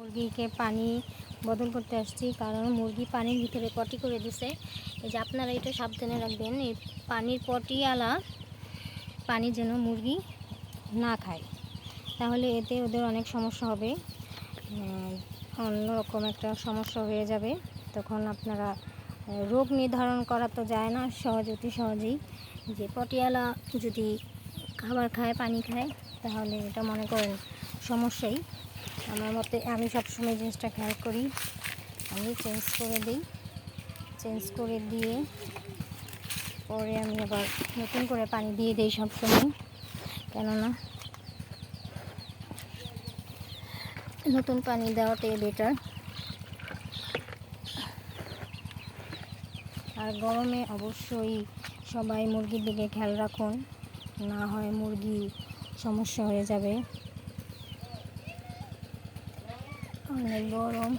মুরগিকে পানি বদল করতে আসছি, কারণ মুরগি পানির ভিতরে পটি করে দিছে। এই যে আপনারা এটা সাবধানে রাখবেন, এই পানির পটিওয়ালা পানি যেন মুরগি না খায়। তাহলে এতে ওদের অনেক সমস্যা হবে। অন্যরকম একটা সমস্যা হয়ে যাবে। তখন আপনারা রোগ নির্ধারণ করা তো যায় না, সহজ, অতি সহজেই। যে পটিয়ালা যদি খাবার খায়, পানি খায়, তাহলে এটা মনে করেন সমস্যাই। আমার মতে আমি সবসময় জিনিসটা খেয়াল করি। আমি চেঞ্জ করে দিই। চেঞ্জ করে দিয়ে পরে আমি আবার নতুন করে পানি দিয়ে দিই সবসময়। কেননা নতুন পানি দেওয়াটাই বেটার আর গরমে অবশ্যই সবাই মুরগির দিকে খেয়াল রাখুন। না হয় মুরগি সমস্যা হয়ে যাবে। অনেক গরম